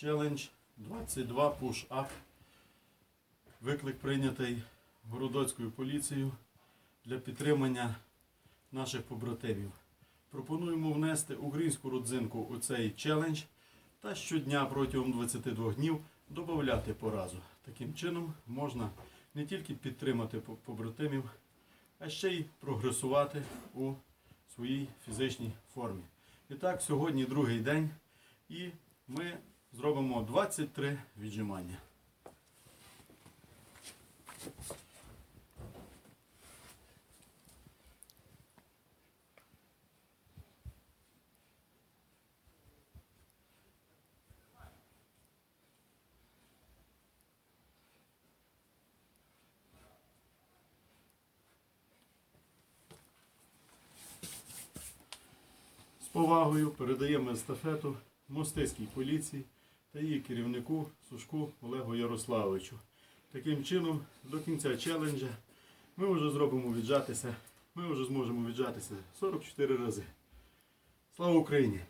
Челендж 22 Push-Up. Виклик прийнятий Городоцькою поліцією для підтримання наших побратимів. Пропонуємо внести українську родзинку у цей челендж та щодня протягом 22 днів додати по разу. Таким чином можна не тільки підтримати побратимів, а ще й прогресувати у своїй фізичній формі. І так, сьогодні другий день, і ми зробимо 23 віджимання. З повагою передаємо естафету Мостиській поліції та її керівнику Сушку Олегу Ярославовичу. Таким чином, до кінця челенджа ми вже зробимо віджатися, ми вже зможемо віджатися 44 рази. Слава Україні!